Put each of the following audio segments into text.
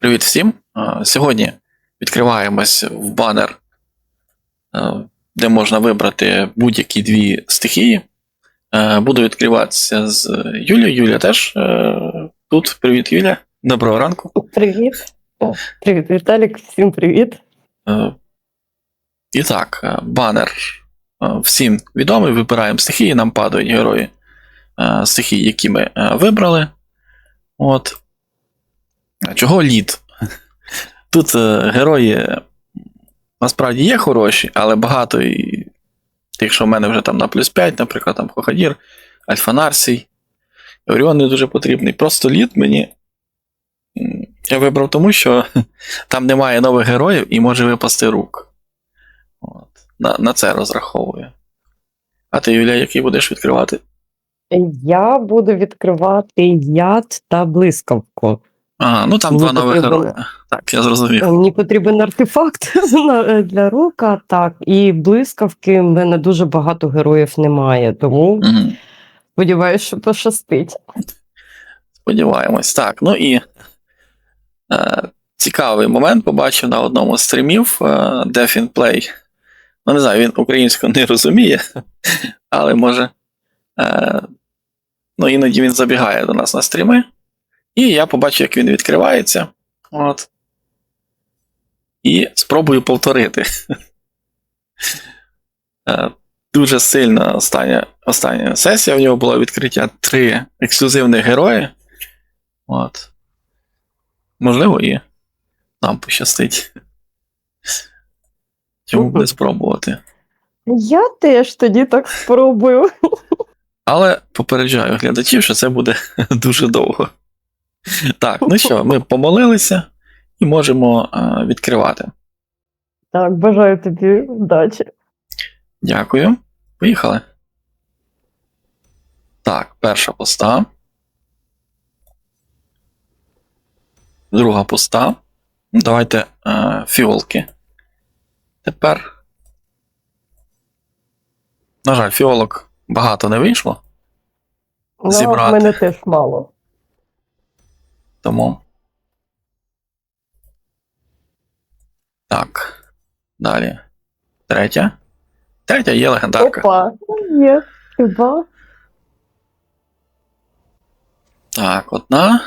Привіт всім! Сьогодні відкриваємось в банер, де можна вибрати будь-які дві стихії. Буду відкриватися з Юлією. Юля теж е, тут. Привіт, Юля. Доброго ранку. Привіт. Привіт, Віталік, всім привіт. І так, е, банер е, всім відомий. Вибираємо стихії, нам падають герої стихії, які ми вибрали. От. Чого лід? Тут е, герої насправді є хороші, але багато і тих, що в мене вже там на плюс 5, наприклад, там Хохадір, Альфанарсій, Оріон не дуже потрібний. Просто лід мені. Я вибрав тому, що там немає нових героїв і може випасти рук. От. На, на це розраховую. А ти, Юля, який будеш відкривати? Я буду відкривати яд та блискавку. Ага, ну там Мені два нових потрібно- герої. Так, я зрозумів. Мені потрібен артефакт для рука, так, і блискавки в мене дуже багато героїв немає, тому Угу. сподіваюся, що пощастить. Сподіваємось. Так, ну і е, цікавий момент побачив на одному з стрімів е, Death in Play. Ну, не знаю, він українську не розуміє, але може. Е, ну, іноді він забігає до нас на стріми. І я побачив, як він відкривається. От. І спробую повторити. Е, Дуже сильна остання, остання сесія. В нього було відкриття три ексклюзивних герої. От. Можливо, і нам пощастить. Чому б не спробувати? Я теж тоді так спробую. Але попереджаю глядачів, що це буде дуже довго. Так, ну що, ми помолилися і можемо е, відкривати. Так, бажаю тобі вдачі. Дякую. Поїхали. Так, перша поста. Друга поста. Давайте е, фіолки. Тепер. На жаль, фіолок багато не вийшло, Ну, Зібрати. мене теж мало. Тому. Так. Далі. Третя. Третя є легендарка. Опа, є, хіба? Так, одна.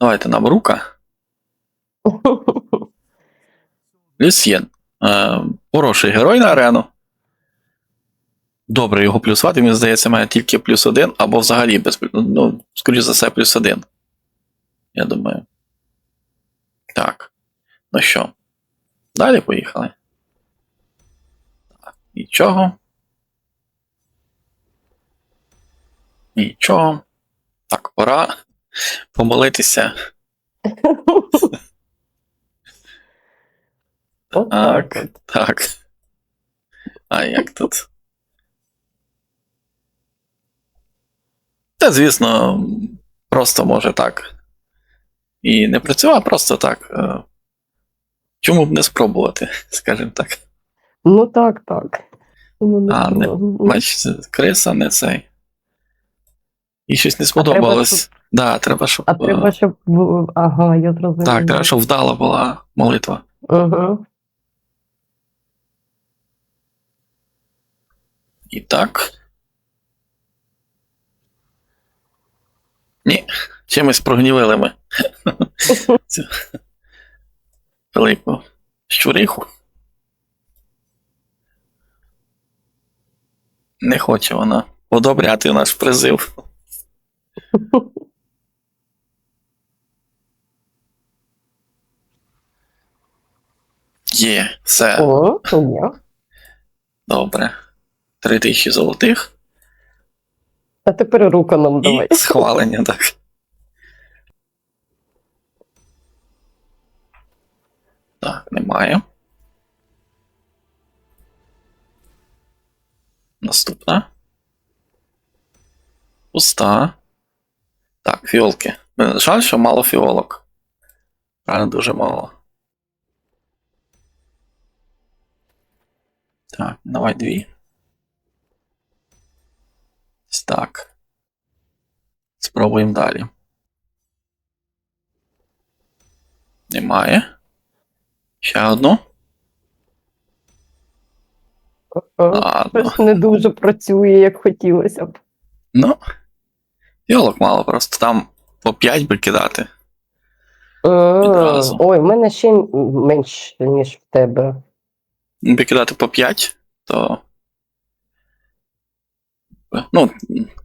Давайте нам рука. Люсьєн. Е, хороший герой на арену. Добре його плюсувати, мені здається, має тільки плюс один, або взагалі без плюс. Ну, скоріш за все, плюс один. Я думаю. Так. Ну що? Далі поїхали. Так, нічого. Нічого. Так, пора помолитися. Так, так. А як тут? Та, звісно, просто може так. І не працював, просто так. е, Чому б не спробувати, скажімо так. Ну так, так. Ну, не А, не-. Бачите, криса не цей. І щось не треба, сподобалось. Да, треба, щоб. А е, треба, щоб. Ага, я зрозуміла. Так, треба, щоб вдала була молитва. Угу. І так. Ні, чимось прогнівили ми. Цю велику щуриху. Не хоче вона одобряти наш призив. Є, все, О, є. добре. Три тисячі золотих. А тепер руку нам давай. І схвалення, так. Так, немає. Наступна. Пуста. Так, фіолки. Е, Жаль, що мало фіолок. Правильно, дуже мало. Так, давай дві. Так. Спробуємо далі. Немає. Ще одну. Ладно. Щось не дуже працює, як хотілося б. Ну. Фіолок мало просто. Там по 5 би кидати. Е, Відразу. Ой, в мене ще менше, ніж в тебе. Якби кидати по 5, то. Ну,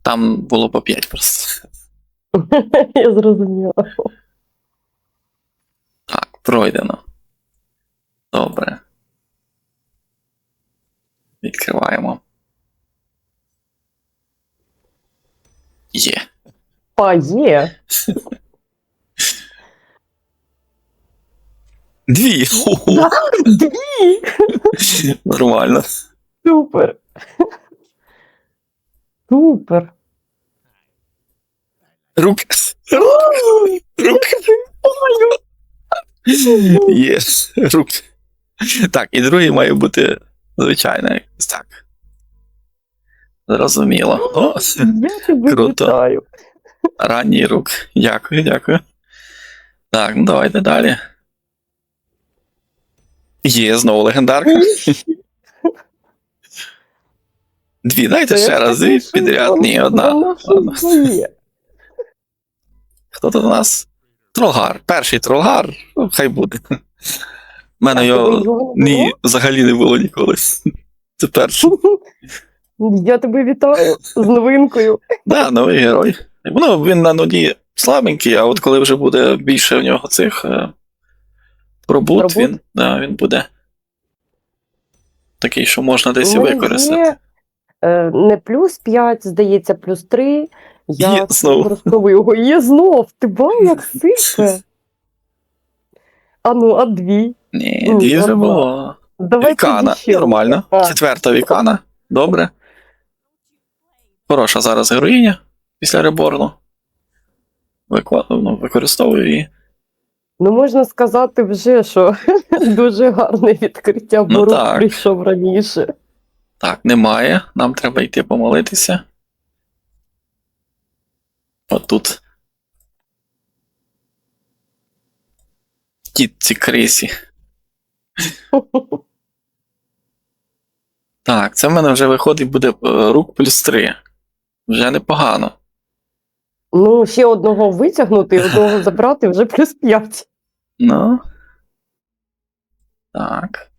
там було по 5 просто. Я зрозуміла. Так, пройдено. Добре. Відкриваємо. Є. А, є. Дві. Хо-хо. Дві! Нормально. Супер. Супер. Рук. Рук. Є. Рук. Так, і другий має бути звичайно якось так. Зрозуміло. О, Круто. ранній рук. Дякую, дякую. Так, ну давайте далі. Є знову легендарка. Дві, дайте ще раз, дві підряд. Ні, одна. Ладно. Хто тут у нас? Тролгар. Перший тролгар, ну, хай буде. У мене його його ні, взагалі не було ніколи. Це перший. Я тебе вітаю з новинкою. Да, новий герой. Ну, він на ноді слабенький, а от коли вже буде більше в нього цих е, пробут, Пробут? він, да, він буде такий, що можна десь і використати. є, е, Не плюс 5, здається, плюс 3. Я Є знову. використовую його. Є знов. Ти бачиш, як сипе. А ну, а дві. Ні, Ну, нормально. було. Вікана, ще. нормально. Четверта вікана. Добре. Хороша зараз героїня після реборну. Викла... Ну, використовую її. Ну, можна сказати вже, що дуже гарне відкриття, бо Ну, рух так. прийшов раніше. Так, немає. Нам треба йти помолитися. Отут. Тітці крисі. Так, це в мене вже виходить буде е, рук плюс 3. Вже непогано. Ну, ще одного витягнути, одного забрати, вже плюс 5. Ну. Так.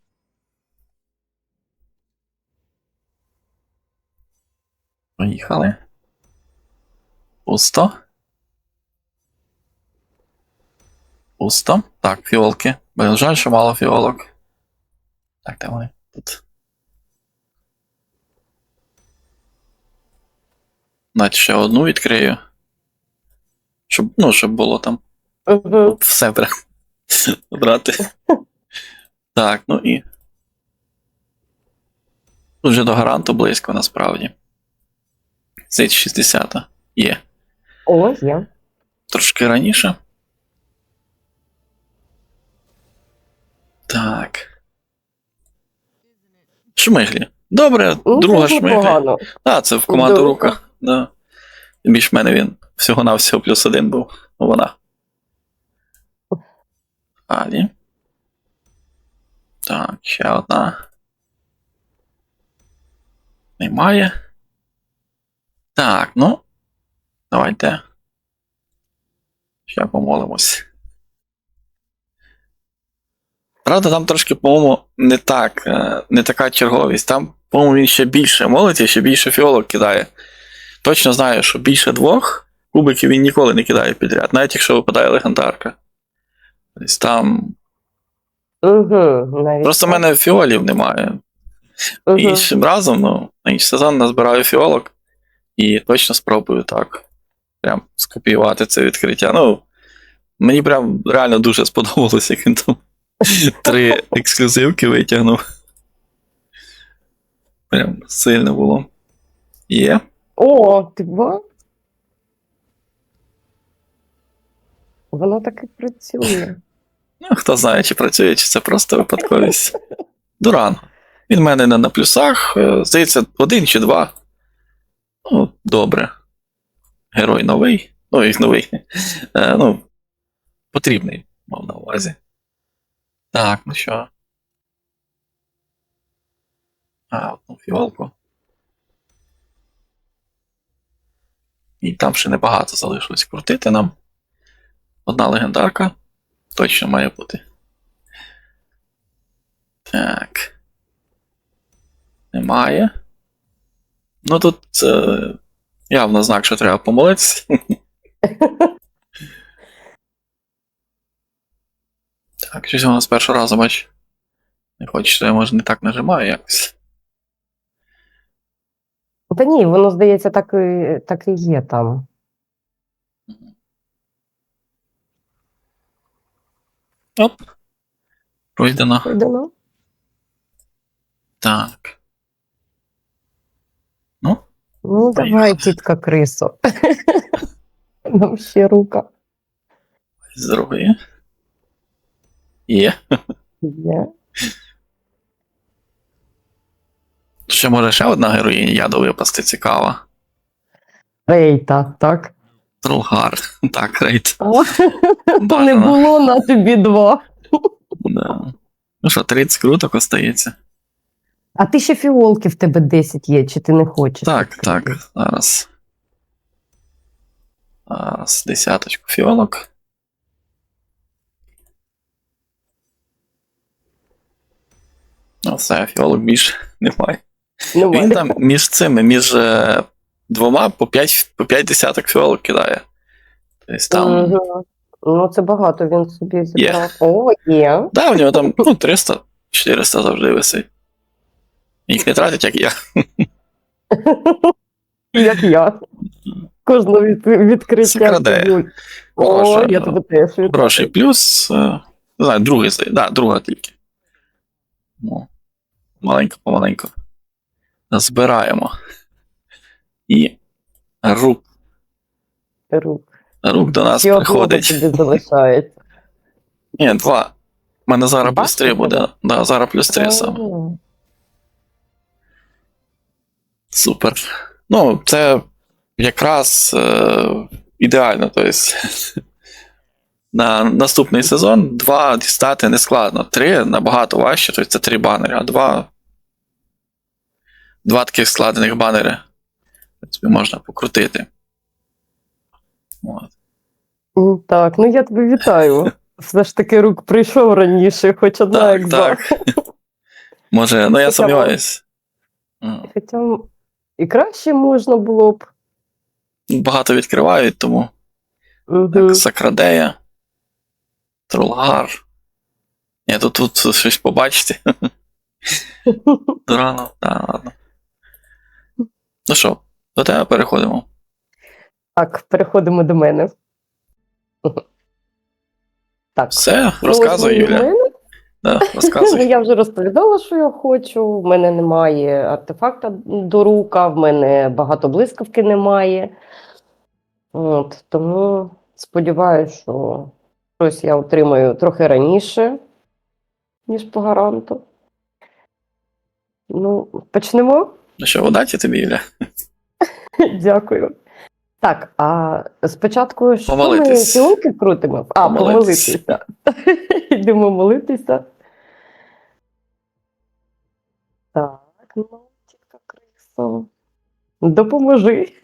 Поїхали. Пусто. Пусто. Так, фіолки. Блин, жаль, що мало фіолок. Так, де вони? Тут. Навіть ще одну відкрию. Щоб, ну, щоб було там Угу. все прям брати. Так, ну і. Тут вже до гаранту близько насправді. Це 60 є. О, є. Трошки раніше. Так. Шмиглі. Добре, Ну, друга це шмиглі. Так, це в команду рука. Да. Більш мене він всього-навсього плюс один був. Вона. Далі. Так, ще одна. Немає. Так, ну. Давайте. Ще помолимось. Правда, там трошки, по-моєму, не так, е, не така черговість. Там, по-моєму, він ще більше молиться, ще більше фіолок кидає. Точно знаю, що більше двох кубиків він ніколи не кидає підряд, навіть якщо випадає легендарка. Тобто там. Угу, навіть Просто в мене фіолів немає. Мгм. Іншим разом, ну, на інший сезон назбираю фіолок і точно спробую так. Прям скопіювати це відкриття. Ну, мені прям реально дуже сподобалось, як він там три ексклюзивки витягнув. Прям сильно було. Є. О, ти ба? Воно так і працює. Ну, хто знає, чи працює, чи це просто випадковість. Дуран. Він в мене не на плюсах. е, Здається, один чи два. Ну, добре. Герой новий. Ну, і новий. Е, ну, потрібний. мав на увазі. Так, ну що. А, одну фіолку. І там ще небагато залишилось крутити нам. Одна легендарка. Точно має бути. Так. Немає. Ну тут е, явно знак, що треба помолитися. Так, щось воно з першого разу бач. Не хоче, я може не так нажимаю якось. Та ні, воно, здається, так і, так і є там. Оп. Пройдено. Йдемо. Так. Ну, Ну, давай, тітка крисо. Нам ще рука з другої. Є. є. Ще може ще одна героїня яду випасти цікава. Рейта, так? Трулгар. Так, рейд. То не було на тобі два. Да. Ну що, 30 круток остається. А ти ще фіолки в тебе 10 є, чи ти не хочеш? Так, так, зараз. Зараз десяточку фіолок. Ну, все, фіолок більше немає. Немає. Він там між цими, між е, двома по 5, по 5 десяток фіолок кидає. Тобто там. Ну, це багато він собі зібрав. О, є. Да, у нього там ну, 300, 400 завжди висить. Їх не тратить, як я. Як я. Кожного від, відкриття. О, я тебе теж. Хороший плюс. е, Не знаю, другий. Да, друга тільки. Ну, маленько помаленько. Збираємо. І рук, Рук. рук до нас одного приходить. тобі залишається. Ні, два. У мене зараз плюс 3 буде. Да, зараз плюс 3 саме. Супер. Ну, це якраз е, ідеально. Тобто, на наступний сезон два дістати не складно. Три набагато важче, тобто це три банери, а два. Два таких складених банери. В принципі, можна покрутити. От. Так, ну я тебе вітаю. Все ж таки рук прийшов раніше, хоч одна Так, як так. Може, ну я. М, Хоча і краще можна було б. Багато відкривають, тому Мгм. так, Сакрадея, Трулгар. Ні, тут, тут щось побачите. Дорано, так, ладно. Ну що, до тебе переходимо. Так, переходимо до мене. Так. Все, розказуй, Юля. Да, розказуй. Я вже розповідала, що я хочу. В мене немає артефакта до рука, в мене багато блискавки немає. От, тому сподіваюся, що щось я отримаю трохи раніше, ніж по гаранту. Ну, почнемо. Ну що, удачі тобі, Юля? Дякую. Так, а спочатку що ми Помолитись. крутимо? А, Помолитись. помолитися. Йдемо молитися. Так, ну, тітка Крисо. Допоможи.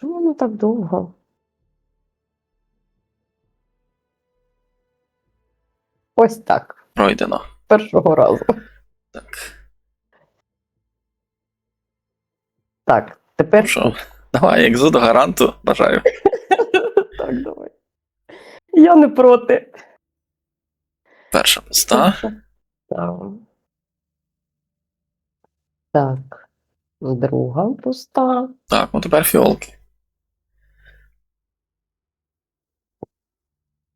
Чому воно так довго? Ось так, Пройдено. першого разу. Так. Так, тепер Ну що, давай, екзу до гаранту, бажаю. Так, давай. Я не проти. Перша поста. Так. Так. Друга пуста. Так, ну тепер фіолки.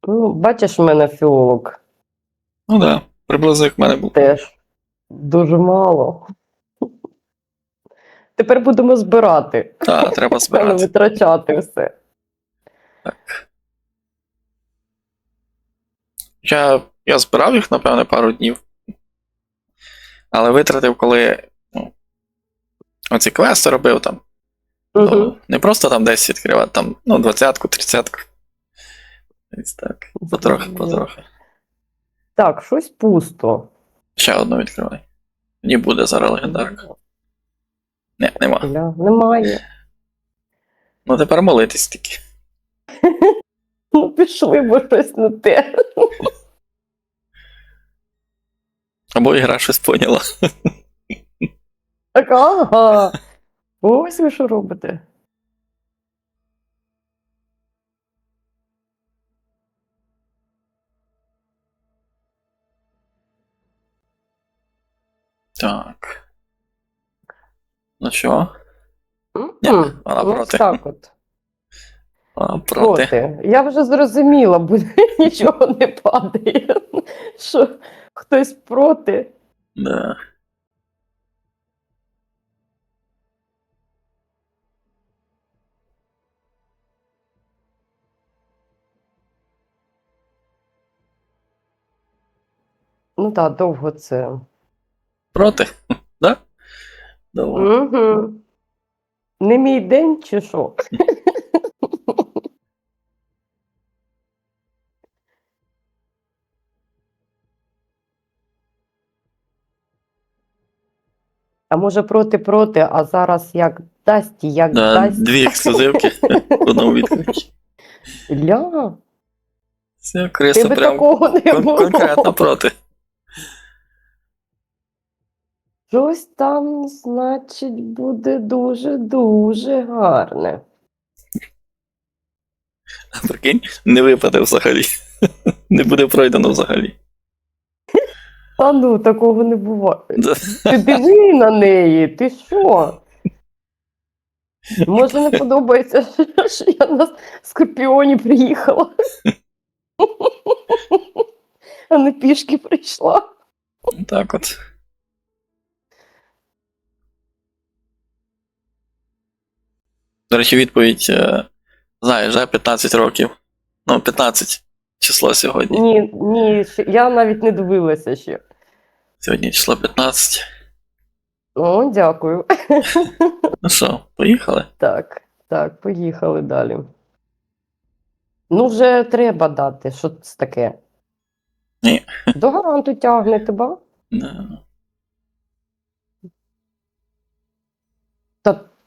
Ну, бачиш, в мене фіолог Ну да, приблизно як в мене був. теж дуже мало. Тепер будемо збирати, Так, треба збирати. витрачати все. Я, я збирав їх, напевне, пару днів. Але витратив, коли ну, оці квести робив там. Угу. То не просто там 10 відкривати, там, ну, 20-ку, 30-ку. Ось так. Потрохи, потрохи. Так, щось пусто. Ще одну відкривай. Мені буде зараз легендарка. Не, нема. Ля, немає. Ну тепер молитись тільки. Ну, пішли, бо щось не те. Або ігра щось поняла. Так, ага. Ось ви що робите. Так. Ну що? Ні, вона ось проти. так от. А, проти. Проти. Я вже зрозуміла, бо нічого не падає. Що хтось проти. Да. Ну так, довго це. Проти? Да? Угу. Не мій день чи що? А може проти-проти, а зараз як дасть, як Да, дасть. дві ексклюзивки в одному відкритті. Ля, Все, криса тебе прям такого не кон- було. конкретно проти. Щось там, значить, буде дуже-дуже гарне. Прикинь, не випаде взагалі. Не буде пройдено взагалі. Та ну, такого не буває. Ти диви на неї, ти що? Може, не подобається, що я на скорпіоні приїхала. А не пішки прийшла. Так от. До речі, відповідь. е, Знаєш, да, 15 років. Ну, 15 число сьогодні. Ні, ні, я навіть не дивилася ще. Сьогодні число 15. О, дякую. Ну що, поїхали? Так, так, поїхали далі. Ну, вже треба дати, що це таке. Ні. До гаранту тягне тебе. Да.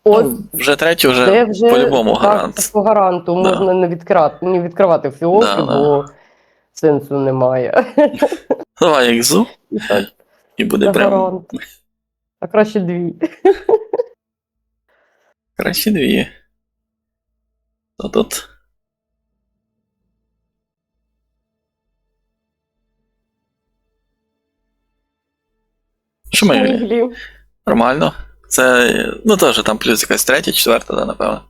Ось Ну, вже третій, вже, вже по-любому гарант. По гаранту Да. можна не, відкривати, не відкривати фіолки, Да, да. бо сенсу немає. Давай їх зу, І так, і буде це прям гарант. А краще дві. краще дві. Тут. Шмиглі. Шмиглі. Нормально. Це, ну теж там плюс якась третя, четверта, да, напевно.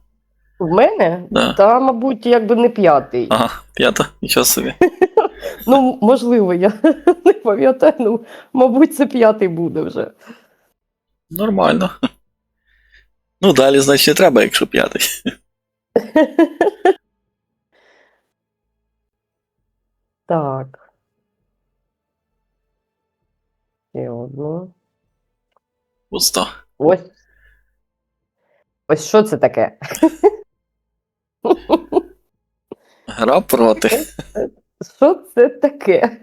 В мене? Да. Та, мабуть, якби не п'ятий. Ага, п'ята, нічого собі. Ну, можливо, я не пам'ятаю, ну, мабуть, це п'ятий буде вже. Нормально. Ну, далі, значить, не треба, якщо п'ятий. Так. Ще одну. Пусто. Ось. Ось що це таке? Гра проти. Що це таке?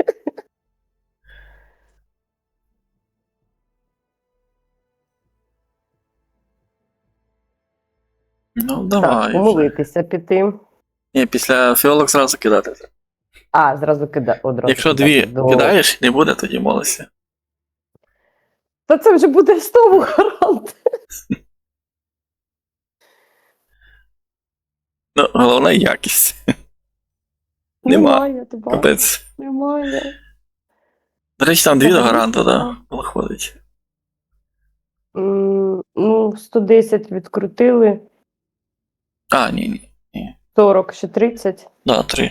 Ну, Так, давай. вже. помолитися піти. Ні, після фіолок зразу кидати. А, зразу кида одразу. Якщо кидати. дві Добре. кидаєш, не буде, тоді молися. Та це вже буде знову гарант. Ну, головне якість. Нема. Немає, ти бачиш, Капець. немає. До речі, там дві до гаранту, да, так. виходить. М, Ну, 110 відкрутили, А, ні, ні. 40 ще 30. Да, три.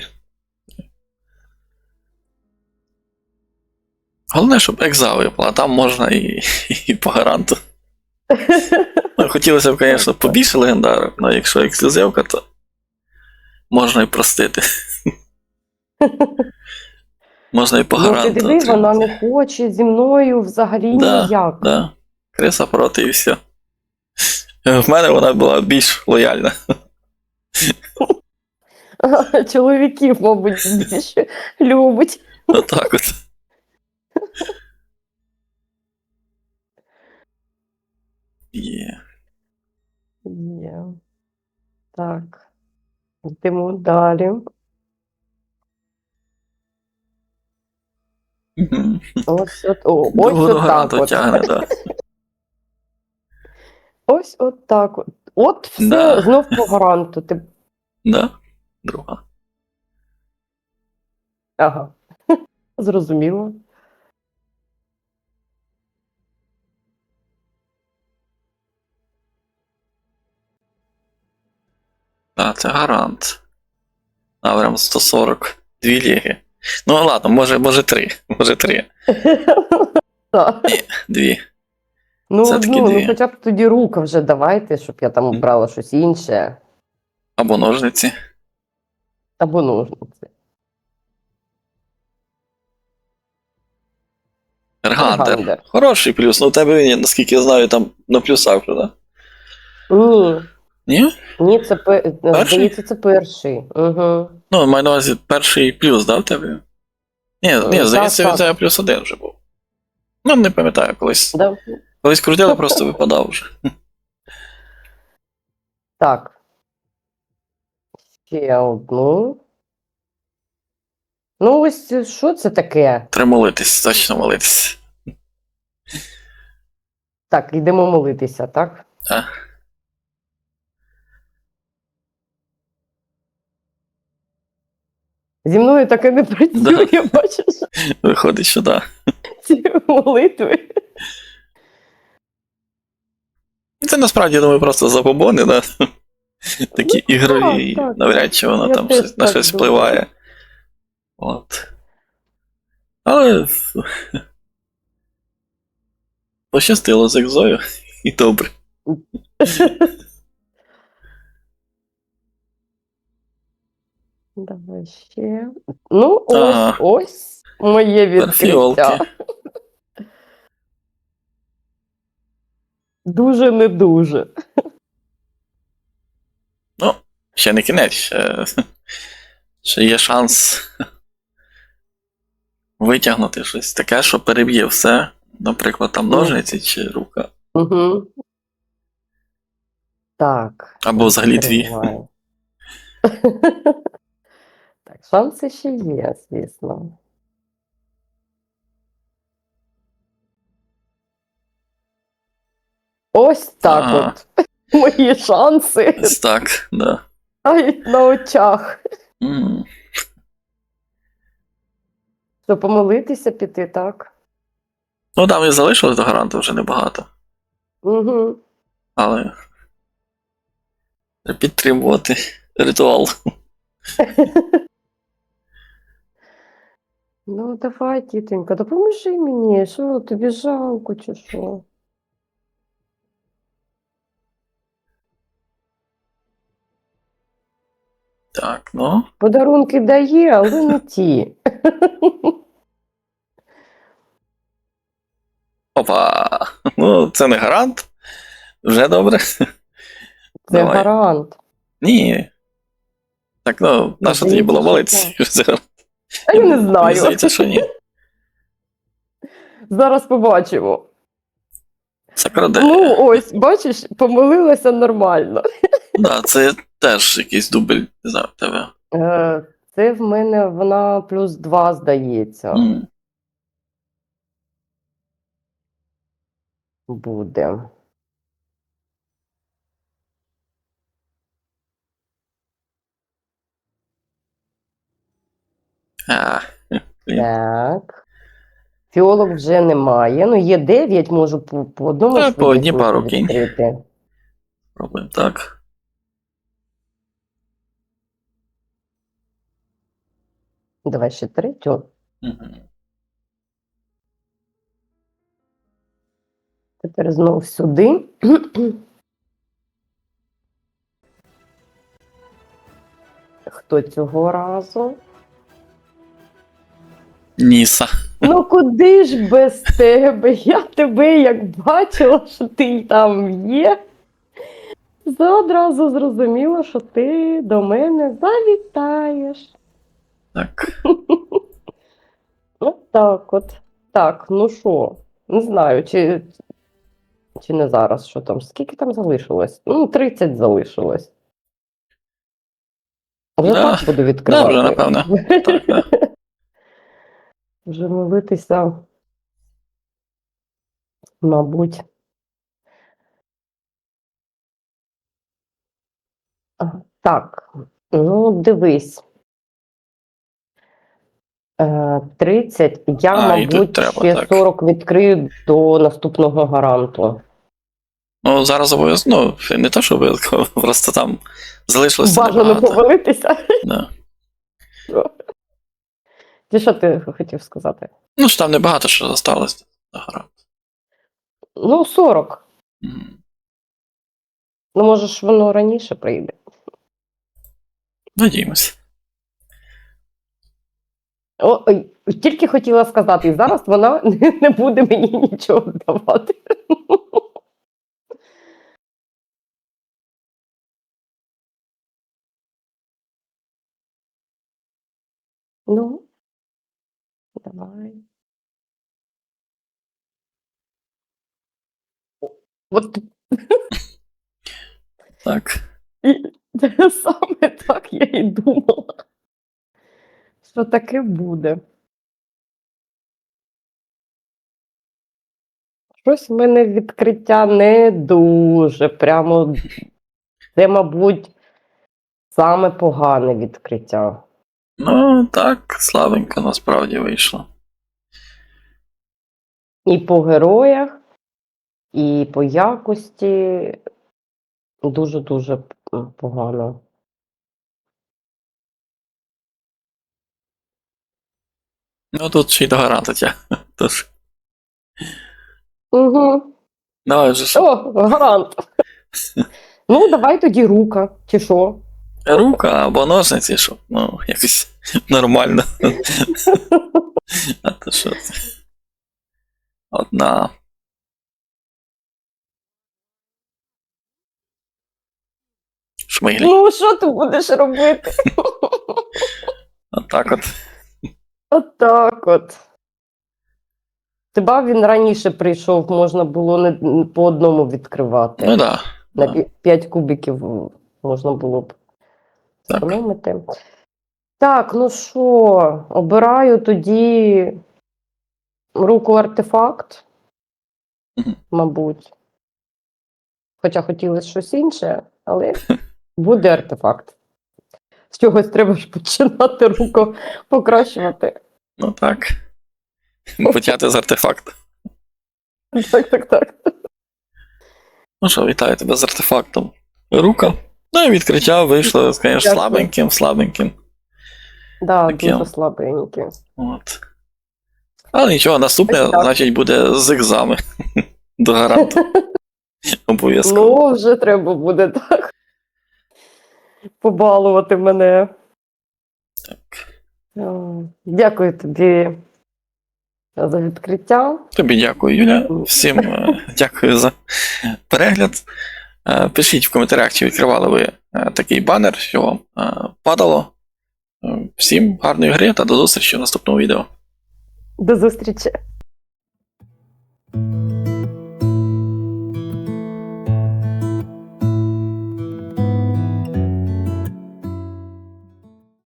Головне, щоб екза випала, а там можна і, і по гаранту. Ну, хотілося б, звісно, побільше легендарок, але якщо ексклюзивка, то можна і простити. Можна і по Ну, ти диви, вона не хоче зі мною взагалі Да, ніяк. Да. Криса проти і все. В мене вона була більш лояльна. Чоловіків, мабуть, більше любить. Отак от. Є. Є. Так. Йдемо далі. Ось от, о, ось Довго от так от. тягне, так. Ось от так от. От все Да. знов по гаранту. Ти... Да? Друга. Ага. Зрозуміло. А, це гарант. А, прям 140. Дві ліги. Ну ладно, може, може три. Може три. Так. Дві. Ну, ну, ну, хоча б тоді рука вже давайте, щоб я там Мгм. брала щось інше. Або ножниці. Або ножниці. Ергандер. Ергандер. Хороший плюс. Ну у тебе він, наскільки я знаю, там на плюсах вже, да? Ні, Ні? ні, це пе- Перший? здається, це перший. Угу. Ну, маю на увазі перший плюс, да, в тебе? Ні, ні, так, здається, так. тебе плюс один вже був. Ну, не пам'ятаю, колись. Да. Колись крутили, просто випадав вже. Так. Ще одну. Ну, ось що це таке? Треба молитись, точно молитись. Так, йдемо молитися, так? Так. Зі мною таке не працює, бачиш, Виходить, що да. ці молитви. Це насправді, я думаю, просто забобони, да? Такі ігрові, так, так. навряд чи воно Я там щось- на щось думаю. впливає. От. Але. Пощастило з екзою, і добре. Давай ще. Ну, ось, ось моє відкриття. Дуже не дуже. Ну, ще не кінець, ще, ще є шанс витягнути щось таке, що переб'є все. Наприклад, там ножниці чи рука. Угу. Так. Або взагалі дві. Так, шанси ще є, звісно. Ось так Ага. от. Мої шанси Ось так, да. навіть на очах. М. То помолитися піти, так? Ну, там і залишилось до гаранту вже небагато. Угу. Але. Підтримувати ритуал. Ну, давай, тітонька, допоможи мені. Що тобі жалко, чи що? Так, ну. Подарунки дає, але не ті. Опа! Ну, це не гарант. Вже добре. Це Давай. гарант. Ні. Так, ну, на що тоді було що. Це гарант. А я не Мені знаю. Здається, що ні. Зараз побачимо. Сакраде. Ну, ось, бачиш, помилилася нормально. Да, це теж якийсь дубль, не знаю, в тебе. Е, Це в мене вона плюс два, здається, М. буде. А, Так. Фіолок вже немає. Ну, є 9, можу по, по одному Та, по одній пару кинь. відкрити. пробуємо так. Давай ще третю. Мгм. Тепер знов сюди. Хто цього разу? Ніса. Ну куди ж без тебе? Я тебе як бачила, що ти там є. Одразу зрозуміло, що ти до мене завітаєш. Так. От так от. Так, ну що, не знаю, чи, чи не зараз, що там, скільки там залишилось? Ну, 30 залишилось. Вже Да. так буду відкривати. вже, напевно. Так, да. Вже молитися, мабуть. Так, ну дивись. Е, 30. Я, А, мабуть, треба, ще так. 40 відкрию до наступного гаранту. Ну, зараз обов'язково, ну, не то, що обов'язково, просто там залишилося Бажано повалитися. Да. Ти що ти хотів сказати? Ну, що там небагато що залишилось на гра. Ну, 40. Мгм. Ну, може ж воно раніше прийде. Надіємося. О, ой, тільки хотіла сказати, і зараз вона не буде мені нічого давати. Ну, давай. От Так. і, саме так я і думала, що таке буде. Щось в мене відкриття не дуже. Прямо це, мабуть, саме погане відкриття. Ну, так, слабенько насправді вийшло. І по героях, і по якості дуже-дуже погано. Ну, тут ще й до гаранта. Тож, Угу. давай вже. О, гарант. Ну, давай тоді рука, чи що? Рука або ножниці, щоб, ну, якось нормально. А то що це? Одна. Шмиглі. Ну, що ти будеш робити? Отак от. Отак от. Хіба він раніше прийшов, можна було не по одному відкривати. Ну да. На да. 5 кубиків можна було б Так. Економити. Так, ну що, обираю тоді руку артефакт, мабуть. Хоча хотілося щось інше, але буде артефакт. З чогось треба ж починати руку покращувати. Ну так. Почати з артефакту. Так, так, так. Ну що, вітаю тебе з артефактом. Рука. Ну і відкриття вийшло, звісно, слабеньким, слабеньким. Да, Таке. дуже слабенькі. От. Але нічого, наступне, так. значить, буде з екзами. До гаранту. Обов'язково. Ну, вже треба буде так. Побалувати мене. О, Дякую тобі за відкриття. Тобі дякую, Юля. Всім е, дякую за перегляд. Е, Пишіть в коментарях, чи відкривали ви е, такий банер, що вам е, падало. Всім гарної гри та до зустрічі в наступному відео. До зустрічі.